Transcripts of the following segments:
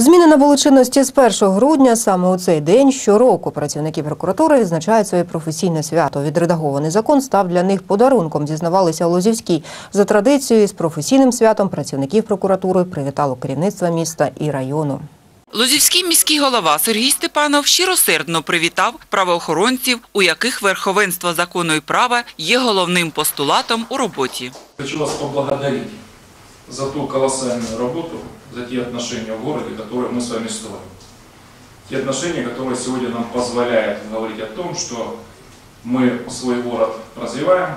Зміни набули чинності з 1 грудня. Саме у цей день щороку працівники прокуратури відзначають своє професійне свято. Відредагований закон став для них подарунком, зізнавалися у Лозівській. За традицією, з професійним святом працівників прокуратури привітало керівництво міста і району. Лозівський міський голова Сергій Степанов щиросердно привітав правоохоронців, у яких верховенство закону і права є головним постулатом у роботі. Хочу вас поблагодарить за ту колоссальную работу, за те отношения в городе, которые мы с вами строим. Те отношения, которые сегодня нам позволяют говорить о том, что мы свой город развиваем.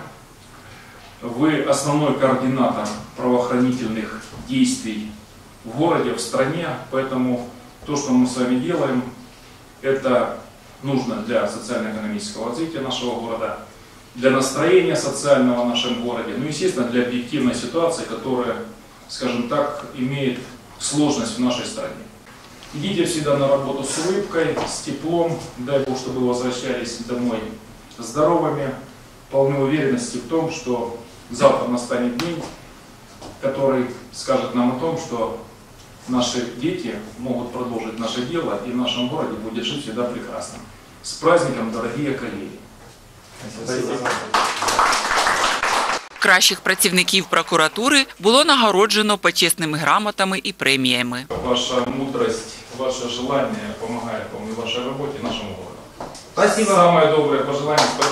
Вы основной координатор правоохранительных действий в городе, в стране, поэтому то, что мы с вами делаем, это нужно для социально-экономического развития нашего города, для настроения социального в нашем городе, ну, естественно, для объективной ситуации, которая, скажем так, имеет сложность в нашей стране. Идите всегда на работу с улыбкой, с теплом, дай Бог, чтобы вы возвращались домой здоровыми, полны уверенности в том, что завтра настанет день, который скажет нам о том, что наши дети могут продолжить наше дело и в нашем городе будет жить всегда прекрасно. С праздником, дорогие коллеги! Кращих працівників прокуратури було нагороджено почесними грамотами і преміями. Ваша мудрость, ваше желання допомагає вам і вашій роботі нашому городу. Саме добре пожелання з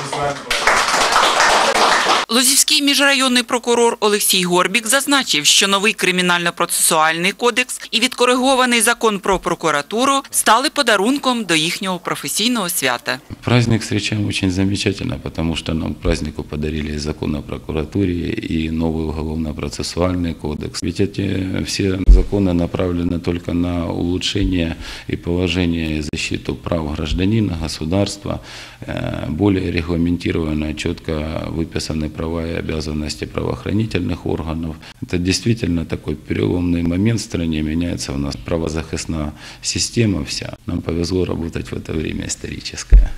спасибо. Лозівський міжрайонний прокурор Олексій Горбік зазначив, що новий кримінально-процесуальний кодекс і відкоригований закон про прокуратуру стали подарунком до їхнього професійного свята. Праздник встречаем очень замечательно, потому что нам к празднику подарили и закон о прокуратуре, и новый уголовно-процессуальный кодекс. Ведь эти все законы направлены только на улучшение и положение и защиту прав гражданина, государства, э, более регламентировано, четко выписаны права и обязанности правоохранительных органов. Это действительно такой переломный момент в стране, меняется у нас правозахисная система вся. Нам повезло работать в это время историческое.